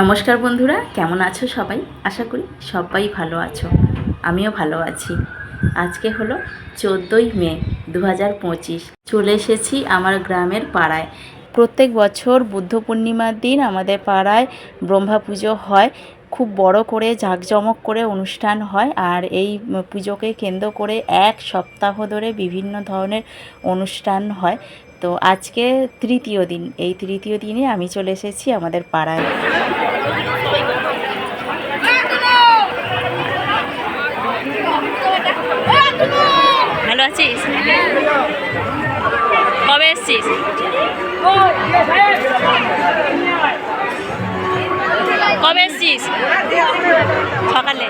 নমস্কার বন্ধুরা, কেমন আছো সবাই? আশা করি সবাই ভালো আছো। আমিও ভালো আছি। আজকে হলো চোদ্দোই মে দু হাজার পঁচিশ। চলে এসেছি আমার গ্রামের পাড়ায়। প্রত্যেক বছর বুদ্ধ পূর্ণিমার দিন আমাদের পাড়ায় ব্রহ্মা পুজো হয়। খুব বড় করে, জাঁকজমক করে অনুষ্ঠান হয় আর এই পুজোকে কেন্দ্র করে এক সপ্তাহ ধরে বিভিন্ন ধরনের অনুষ্ঠান হয়। তো আজকে তৃতীয় দিন, এই তৃতীয় দিনে আমি চলে এসেছি আমাদের পাড়ায়। ভালো আছিস? কবে এসছিস? কবে এসছিস? সকালে।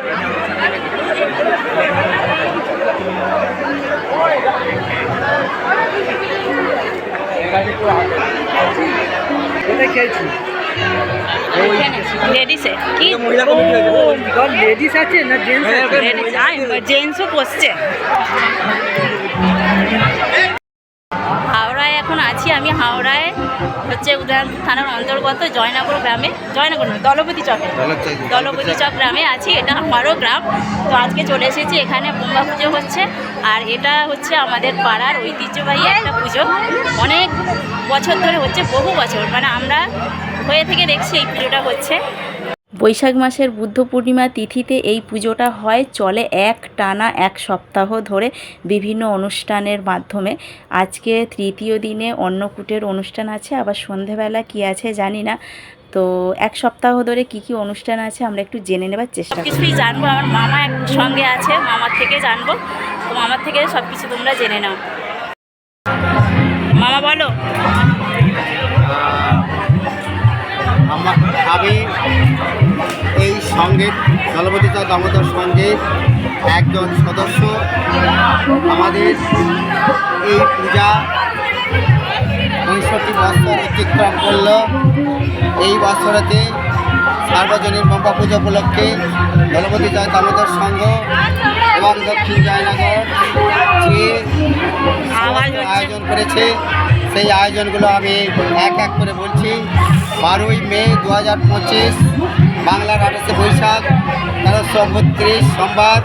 লেডিসে কি? লেডিস আছে না জেন্টস আছে? লেডিস জেন্টসও বসছে হাওড়ায় এখন আছি আমি হাওড়ায় হচ্ছে উদয়নপুর থানার অন্তর্গত জয়নগর গ্রামে জয়নগর নয় দলপতি চকে। দলপতি চক গ্রামে আছি এটা আমারও গ্রাম। তো আজকে চলে এসেছি এখানে বোম্বা পুজো হচ্ছে আর এটা হচ্ছে আমাদের পাড়ার ঐতিহ্যবাহী একটা পুজো। অনেক বছর ধরে হচ্ছে, বহু বছর। মানে আমরা হয়ে থেকে দেখছি এই পুজোটা হচ্ছে। বৈশাখ মাসের বুদ্ধ পূর্ণিমা তিথিতে এই পুজোটা হয়, চলে এক টানা এক সপ্তাহ ধরে বিভিন্ন অনুষ্ঠানের মাধ্যমে। আজকে তৃতীয় দিনে অন্নকূটের অনুষ্ঠান আছে, আবার সন্ধেবেলা কি আছে জানি না। তো এক সপ্তাহ ধরে কি কি অনুষ্ঠান আছে আমরা একটু জেনে নেবার চেষ্টা কিছুই জানব, আমার মামা এক সঙ্গে আছে, মামার থেকে জানব। তো মামার থেকে সব কিছু তোমরা জেনে নাও। মামা বলো আমার আমি এই দলপতি চা দামোদর সংগীত একজন সদস্য আমাদের এই পূজা পঁয়ষট্টি বছর অতিক্রম করল এই বছরেতে সার্বজনীন ব্রহ্মা পুজো উপলক্ষে দলপতি জয় দামোদর সংঘ এবং দক্ষিণ জয়নগর। আয়োজন করেছে সেই আয়োজনগুলো আমি এক এক করে বলছি। বারোই মে দু হাজার পঁচিশ বাংলার আঠাশে বৈশাখ তেরোশো বত্রিশ সোমবার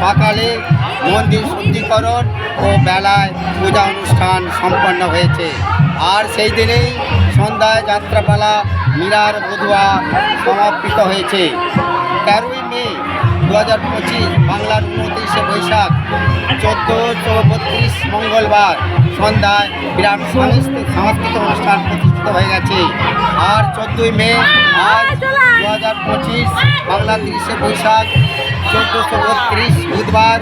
সকালে মন্দির শুদ্ধিকরণ ও বেলায় পূজা অনুষ্ঠান সম্পন্ন হয়েছে। আর সেই দিনেই সন্ধ্যায় যাত্রাপালা মীরার বধুয়া সমাপিত হয়েছে। তেরোই দু হাজার পঁচিশ বাংলার উনত্রিশে বৈশাখ, চোদ্দ বত্রিশ মঙ্গলবার সন্ধ্যায় বিরাট সাংস্কৃতিক অনুষ্ঠান প্রতিষ্ঠিত হয়ে গেছে। আর চোদ্দোই মে আজ দু হাজার পঁচিশ বাংলা তিরিশে বৈশাখ চোদ্দোশো বত্রিশ বুধবার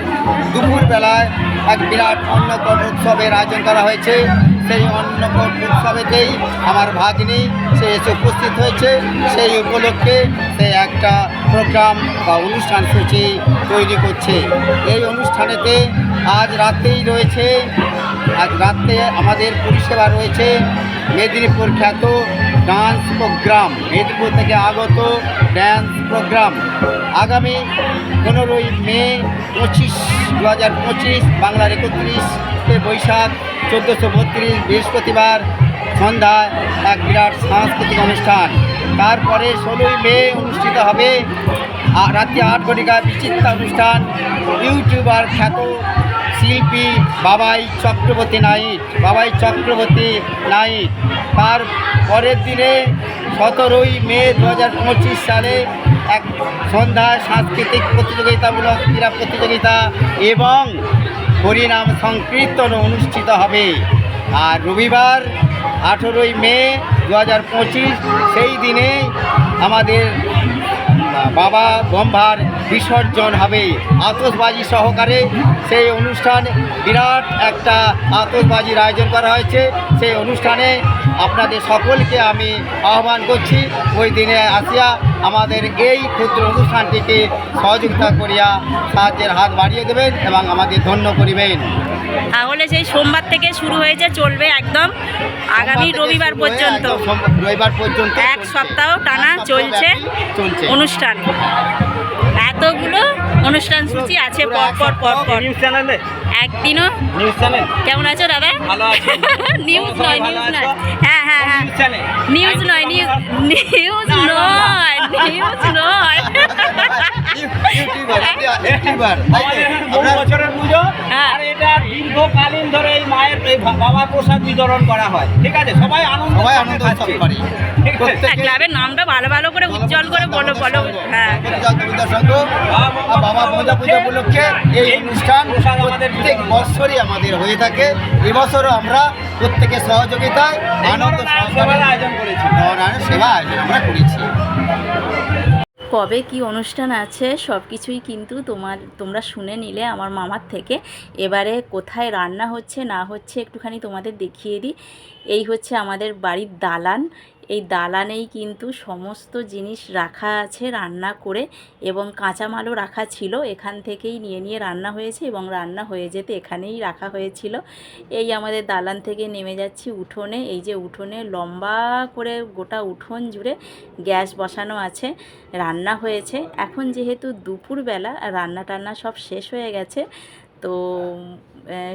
দুপুরবেলায় এক বিরাট অন্নকট উৎসবের আয়োজন করা হয়েছে। সেই অন্নকট উৎসবেতেই আমার ভাগ্নি সে এসে উপস্থিত হয়েছে। সেই উপলক্ষে সে একটা প্রোগ্রাম বা অনুষ্ঠান সূচি তৈরি করছে। এই অনুষ্ঠানেতে আজ রাতেই রয়েছে, আজ রাতে আমাদের পরিষেবা রয়েছে মেদিনীপুর খ্যাত ডান্স প্রোগ্রাম, মেদিনীপুর থেকে আগত ড্যান্স প্রোগ্রাম। আগামী পনেরোই মে পঁচিশ দু হাজার পঁচিশ, বাংলার একত্রিশে বৈশাখ চোদ্দোশো বত্রিশ বৃহস্পতিবার সন্ধ্যায় এক বিরাট সাংস্কৃতিক অনুষ্ঠান। তারপরে ষোলোই মে অনুষ্ঠিত হবে। রাত্রি আট ঘটিকায় বিচিত্রা অনুষ্ঠান। ইউটিউবার খ্যাত শিল্পী বাবাই চক্রবর্তী নাইট, বাবাই চক্রবর্তী নাইট। তার পরের দিনে সতেরোই মে দু হাজার পঁচিশ সালে এক সন্ধ্যায় সাংস্কৃতিক প্রতিযোগিতামূলক ক্রীড়া প্রতিযোগিতা এবং হরিনাম সংকীর্তন অনুষ্ঠিত হবে। আর রবিবার আঠেরোই মে দু হাজার পঁচিশ, সেই দিনে আমাদের বাবা ব্রহ্মার বিসর্জন হবে। আতসবাজি সহকারে সেই অনুষ্ঠান বিরাট একটা আতসবাজির আয়োজন করা হয়েছে। সেই অনুষ্ঠানে আপনাদের সকলকে আমি আহ্বান করছি। ওই দিনে আসিয়া আমাদের এই ক্ষুদ্র অনুষ্ঠানটিকে সহযোগিতা করিয়া সাহায্যের হাত বাড়িয়ে দেবেন এবং আমাদের ধন্য করিবেন। তাহলে সেই সোমবার থেকে শুরু হয়েছে চলবে একদম আগামী রবিবার পর্যন্ত। রবিবার পর্যন্ত এক সপ্তাহ টানা চলছে। অনুষ্ঠান। এতগুলো অনুষ্ঠান সূচি আছে পরপর পর পর পর পর। নিউজ চ্যানেলে? একদিনও? News channel? কেমন আছো দাদা? ভালো আছি। নিউজ নয় নিউজ? নয়। হ্যাঁ হ্যাঁ। হ্যাঁ নিউজ নয় নিউজ নিউজ। নয় ভিউজ নয়। আমাদের হ্যাঁ। আর এটা দীর্ঘকালীন ধরে এই মায়ের এই বাবা প্রসাদ বিতরণ করা হয়। ঠিক আছে? সবাই আনন্দ সবাই আনন্দ করে ঠিক আছে? প্রত্যেকে ক্লাবের নামটা ভালো ভালো করে উজ্জ্বল করে বলো বলো। হ্যাঁ। জগবিদ্যা সংঘ আর বাবা পূজা পূজা উপলক্ষে এই অনুষ্ঠান প্রত্যেক বছরই আমাদের হয়ে থাকে। এবছরও আমরা প্রত্যেকের সহযোগিতায় আনন্দ সহকারে আয়োজন করেছি। সেবা আয়োজন আমরা করেছি। কবে কি অনুষ্ঠান আছে সব কিছুই কিন্তু তোমার তোমরা শুনে নিলে আমার মামার থেকে। এবারে কোথায় রান্না হচ্ছে না হচ্ছে একটুখানি তোমাদের দেখিয়ে দিই। এই হচ্ছে আমাদের বাড়ির দালান। এই দালানেই কিন্তু সমস্ত জিনিস রাখা আছে, রান্না করে এবং কাঁচামালও রাখা ছিল। এখান থেকেই নিয়ে নিয়ে রান্না হয়েছে এবং রান্না হয়ে যেতে এখানেই রাখা হয়েছিল। এই আমাদের দালান থেকে নেমে যাচ্ছি উঠোনে। এই যে উঠোনে লম্বা করে গোটা উঠোন জুড়ে গ্যাস বসানো আছে, রান্না হয়েছে। এখন যেহেতু দুপুরবেলা রান্না টান্না সব শেষ হয়ে গেছে, তো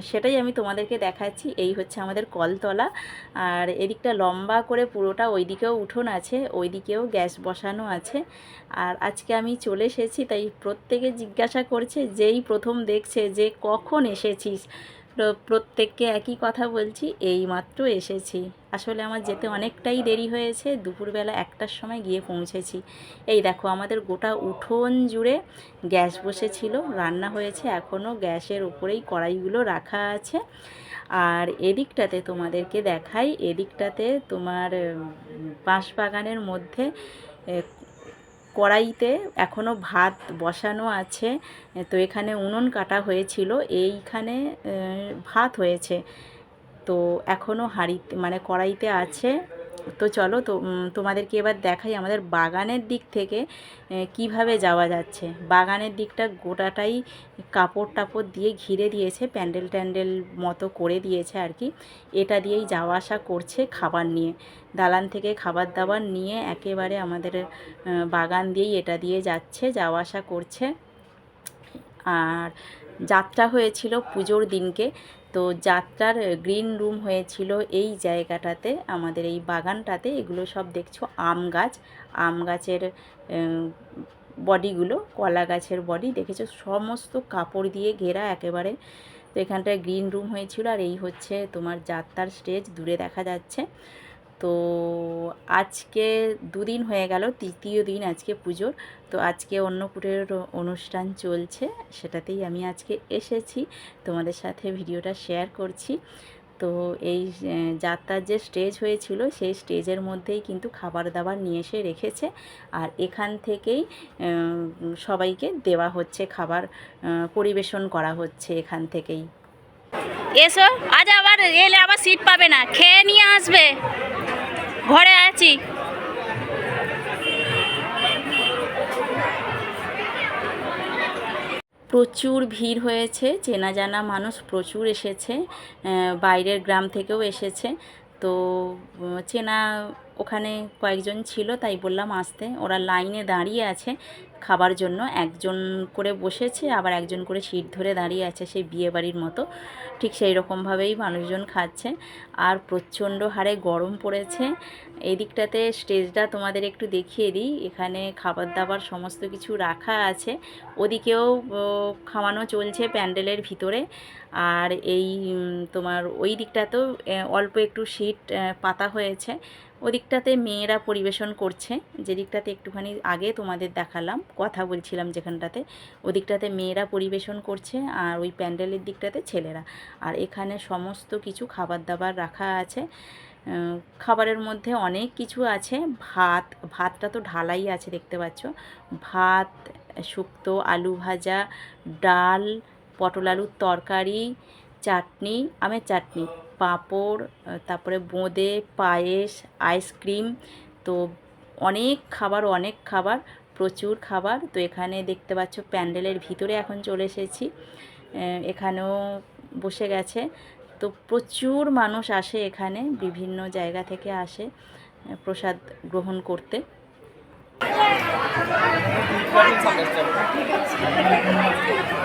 সেটাই আমি তোমাদেরকে দেখাচ্ছি। এই হচ্ছে আমাদের কলতলা। আর এদিকটা লম্বা করে পুরোটা ওইদিকেও উঠোন আছে, ওইদিকেও গ্যাস বসানো আছে। আর আজকে আমি চলে এসেছি, তাই প্রত্যেকে জিজ্ঞাসা করছে, যেই প্রথম দেখছে যে কখন এসেছিস? প্রত্যেককে একই কথা বলছি এই মাত্র এসেছি। আসলে আমার যেতে অনেকটাই দেরি হয়েছে, দুপুরবেলা একটার সময় গিয়ে পৌঁছেছি। এই দেখো, আমাদের গোটা উঠোন জুড়ে গ্যাস বসেছিল, রান্না হয়েছে এখনও গ্যাসের উপরেই কড়াইগুলো রাখা আছে। আর এদিকটাতে তোমাদেরকে দেখাই, এদিকটাতে তোমার বাঁশ বাগানের মধ্যে কড়াইতে এখনও ভাত বসানো আছে, তো এখানে উনুন কাটা হয়েছিল, এইখানে ভাত হয়েছে। তো এখনও হাঁড়িতে মানে কড়াইতে আছে। তো চলো তো তোমাদেরকে এবার দেখাই আমাদের বাগানের দিক থেকে কীভাবে যাওয়া যাচ্ছে। বাগানের দিকটা গোটাটাই কাপড় টাপড় দিয়ে ঘিরে দিয়েছে, প্যান্ডেল ট্যান্ডেল মতো করে দিয়েছে আর কি। এটা দিয়েই যাওয়া আসা করছে খাবার নিয়ে। দালান থেকে খাবার দাবার নিয়ে একেবারে আমাদের বাগান দিয়েই এটা দিয়ে যাচ্ছে, যাওয়া আসা করছে। আর যাত্রা হয়েছিল পুজোর দিনকে। তো যাত্রার গ্রিন রুম হয়েছিল এই জায়গাটাতে, আমাদের এই বাগানটাতে। এগুলো সব দেখছ, আম গাছ। আম গাছের বডিগুলো, কলা গাছের বডি। দেখেছ, সমস্ত কাপড় দিয়ে ঘেরা একেবারে। তো এখানটায় গ্রিন রুম হয়েছিল আর এই হচ্ছে তোমার যাত্রার স্টেজ, দূরে দেখা যাচ্ছে। তো আজকে দুদিন হয়ে গেল, তৃতীয় দিন আজকে পুজোর। তো আজকে অন্নকূটের অনুষ্ঠান চলছে, সেটাতেই আমি আজকে এসেছি। তোমাদের সাথে ভিডিওটা শেয়ার করছি। তো এই যাত্রার যে স্টেজ হয়েছিল, সেই স্টেজের মধ্যেই কিন্তু খাবার দাবার নিয়ে এসে রেখেছে। আর এখান থেকেই সবাইকে দেওয়া হচ্ছে খাবার পরিবেশন করা হচ্ছে এখান থেকেই। এসো, আজ আবার এলে আবার সিট পাবে না, খেয়ে নিয়ে আসবে। ঘরে আছি। প্রচুর ভিড় হয়েছে, চেনা জানা মানুষ প্রচুর এসেছে বাইরের গ্রাম থেকেও এসেছে। তো চেনা ওখানে কয়েকজন ছিল, তাই বললাম আসতে। ওরা লাইনে দাঁড়িয়ে আছে খাবার জন্য। একজন করে বসেছে, আবার একজন করে সিট ধরে দাঁড়িয়ে আছে সেই বিয়ে বাড়ির মতো। ঠিক সেই রকমভাবেই মানুষজন খাচ্ছে। আর প্রচণ্ড হারে গরম পড়েছে। এই দিকটাতে স্টেজটা তোমাদের একটু দেখিয়ে দিই। এখানে খাবার দাবার সমস্ত কিছু রাখা আছে। ওদিকেও খাওয়ানো চলছে প্যান্ডেলের ভিতরে। আর এই তোমার ওই দিকটাতেও অল্প একটু সিট পাতা হয়েছে। ওদিকটাতে মেয়েরা পরিবেশন করছে যে দিকটাতে একটুখানি আগে তোমাদের দেখালাম, কথা বলছিলাম যেখানটাতে, ওদিকটাতে মেয়েরা পরিবেশন করছে আর ওই প্যান্ডেলের দিকটাতে ছেলেরা। আর এখানে সমস্ত কিছু খাবার দাবার রাখা আছে খাবারের মধ্যে অনেক কিছু আছে, ভাত, ভাতটা তো ঢালাই আছে দেখতে পাচ্ছ, ভাত, শুক্তো, আলু ভাজা, ডাল, পটল আলুর তরকারি, চাটনি, আমের চাটনি। পাঁপড় তারপরে বোঁদে, পায়েস, আইসক্রিম, তো অনেক খাবার অনেক খাবার, প্রচুর খাবার। তো এখানে দেখতে পাচ্ছ প্যান্ডেলের ভিতরে এখন চলে এসেছি। এখানেও বসে গেছে। তো প্রচুর মানুষ আসে এখানে, বিভিন্ন জায়গা থেকে আসে প্রসাদ গ্রহণ করতে। এদিক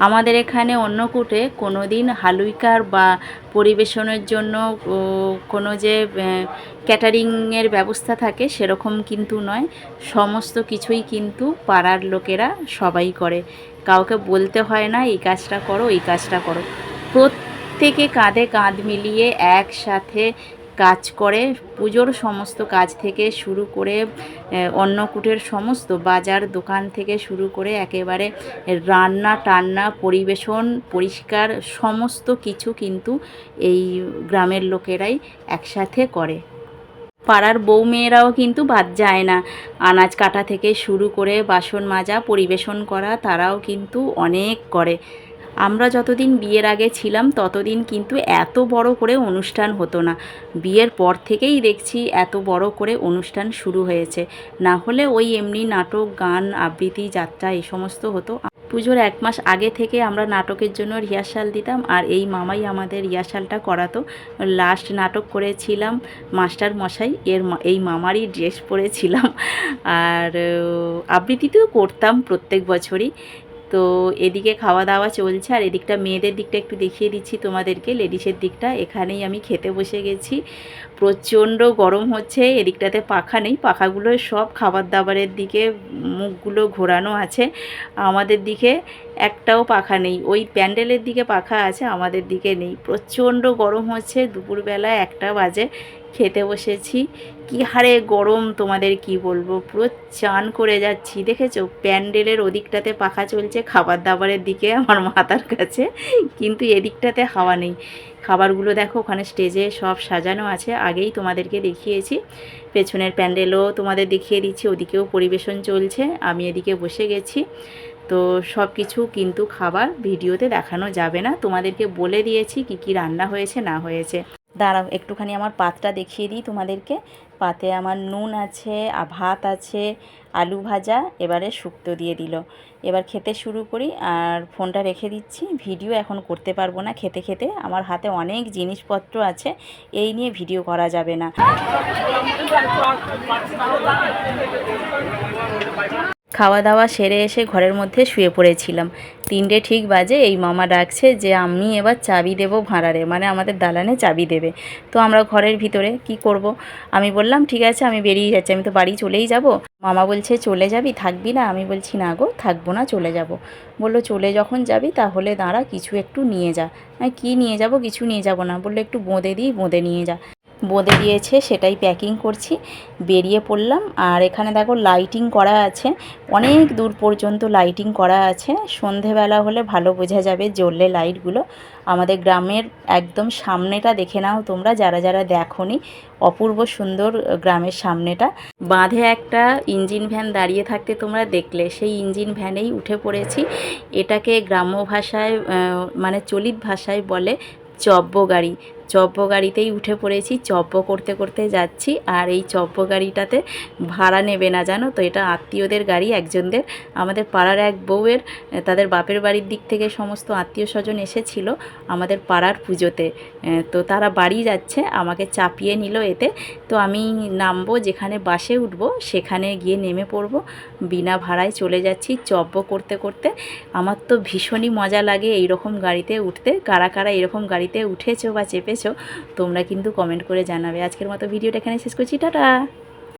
আমাদের এখানে অন্নকূটে কোনো দিন হালুইকার বা পরিবেশনের জন্য কোনো যে ক্যাটারিংয়ের ব্যবস্থা থাকে সেরকম কিন্তু নয়। সমস্ত কিছুই কিন্তু পাড়ার লোকেরা সবাই করে। কাউকে বলতে হয় না, এই কাজটা করো, এই কাজটা করো। প্রত্যেকে কাঁধে কাঁধ মিলিয়ে একসাথে কাজ করে, পুজোর সমস্ত কাজ থেকে শুরু করে অন্নকূটের সমস্ত বাজার দোকান থেকে শুরু করে একেবারে রান্না টান্না, পরিবেশন, পরিষ্কার সমস্ত কিছু কিন্তু এই গ্রামের লোকেরাই একসাথে করে। পাড়ার বউ মেয়েরাও কিন্তু বাদ যায় না। আনাজ কাটা থেকে শুরু করে বাসন মাজা, পরিবেশন করা, তারাও কিন্তু অনেক করে। আমরা যতদিন বিয়ের আগে ছিলাম ততদিন কিন্তু এত বড় করে অনুষ্ঠান হতো না। বিয়ের পর থেকেই দেখছি এত বড় করে অনুষ্ঠান শুরু হয়েছে। না হলে ওই এমনি নাটক গান আবৃত্তি যাত্রা এই সমস্ত হতো। পুজোর এক মাস আগে থেকে আমরা নাটকের জন্য রিহার্সাল দিতাম আর এই মামাই আমাদের রিহার্সালটা করাতো। লাস্ট নাটক করেছিলাম মাস্টার মশাই এর এই মামারই ড্রেস পরেছিলাম। আর আহ, আবৃত্তিতেও করতাম প্রত্যেক বছরই। তো এদিকে খাওয়া দাওয়া চলছে, আর এদিকটা মেয়েদের দিকটা একটু দেখিয়ে দিচ্ছি তোমাদেরকে। লেডিসের দিকটা, এখানেই আমি খেতে বসে গেছি। প্রচণ্ড গরম হচ্ছে, এদিকটাতে পাখা নেই। পাখাগুলো সব খাবার দাবারের দিকে মুখগুলো ঘোরানো আছে। আমাদের দিকে একটাও পাখা নেই। ওই প্যান্ডেলের দিকে পাখা আছে, আমাদের দিকে নেই। প্রচণ্ড গরম হচ্ছে, দুপুরবেলা একটা বাজে। খেতে বসেছি। কি হারে গরম তোমাদের কি বলব? পুরো চান করে যাচ্ছি। দেখেছ? প্যান্ডেলের ওদিকটাতে পাখা চলছে খাবার দাবারের দিকে আমার মাথার কাছে। কিন্তু এদিকটাতে হাওয়া নেই। খাবারগুলো দেখো, ওখানে স্টেজে সব সাজানো আছে। আগেই তোমাদেরকে দেখিয়েছি। পেছনের প্যান্ডেলও তোমাদের দেখিয়ে দিচ্ছি। ওদিকেও পরিবেশন চলছে। আমি এদিকে বসে গেছি। তো সব কিছু কিন্তু খাবার ভিডিওতে দেখানো যাবে না। তোমাদেরকে বলে দিয়েছি কি কি রান্না হয়েছে, না হয়েছে। দাঁড়াও, একটুখানি আমার পাতটা দেখিয়ে দিই তোমাদেরকে। পাতে আমার নুন আছে ভাত আছে, আলু ভাজা, এবারে শুক্তো দিয়ে দিল। এবার খেতে শুরু করি, আর ফোনটা রেখে দিচ্ছি। ভিডিও এখন করতে পারব না খেতে খেতে, আমার হাতে অনেক জিনিসপত্র আছে, এই নিয়ে ভিডিও করা যাবে না। খাওয়া দাওয়া সেরে এসে ঘরের মধ্যে শুয়ে পড়েছিলাম। তিনটে ঠিক বাজে এই মামা ডাকছে যে, আমি এবার চাবি দেব ভাঁড়ারে মানে আমাদের দালানে চাবি দেবে। তো আমরা ঘরের ভিতরে, কি করব? আমি বললাম, ঠিক আছে, আমি বেরিয়ে যাচ্ছি, আমি তো বাড়ি চলেই যাব। মামা বলছে, চলে যাবি? থাকবি না? আমি বলছি, না গো, থাকব না, চলে যাব। বলল, চলে যখন যাবি, তাহলে দাঁড়া, কিছু একটু নিয়ে যা। আমি কী নিয়ে যাব? কিছু নিয়ে যাব না। বলল, একটু বোঁদে দিই বোঁদে নিয়ে যা। বোঁদে দিয়েছে, সেটাই প্যাকিং করছি। বেরিয়ে পড়লাম, আর এখানে দেখো লাইটিং করা আছে। অনেক দূর পর্যন্ত লাইটিং করা আছে। সন্ধেবেলা হলে ভালো বোঝা যাবে জ্বললে লাইটগুলো আমাদের গ্রামের একদম সামনেটা দেখে নাও তোমরা, যারা যারা দেখোনি, অপূর্ব সুন্দর গ্রামের সামনেটা। বাঁধে একটা ইঞ্জিন ভ্যান দাঁড়িয়ে থাকতে তোমরা দেখলে, সেই ইঞ্জিন ভ্যানেই উঠে পড়েছি। এটাকে গ্রাম্য ভাষায় মানে চলিত ভাষায় বলে চব্য গাড়ি চব্য গাড়িতেই উঠে পড়েছি। চব্য করতে করতে যাচ্ছি আর এই চব্য গাড়িটাতে ভাড়া নেবে না, জানো তো? এটা আত্মীয়দের গাড়ি, একজনদের। আমাদের পাড়ার এক বউয়ের তাদের বাপের বাড়ির দিক থেকে সমস্ত আত্মীয় স্বজন এসেছিল আমাদের পাড়ার পুজোতে। তো তারা বাড়ি যাচ্ছে, আমাকে চাপিয়ে নিল এতে। তো আমি নামবো যেখানে বাসে উঠবো, সেখানে গিয়ে নেমে পড়ব। বিনা ভাড়ায় চলে যাচ্ছি চব্য করতে করতে। আমার তো ভীষণই মজা লাগে এই রকম গাড়িতে উঠতে। কারা কারা এরকম গাড়িতে উঠেছো বা চেপেছো তোমরা কিন্তু কমেন্ট করে জানাবে। আজকের মতো ভিডিওটা এখানে শেষ করছি। টাটা!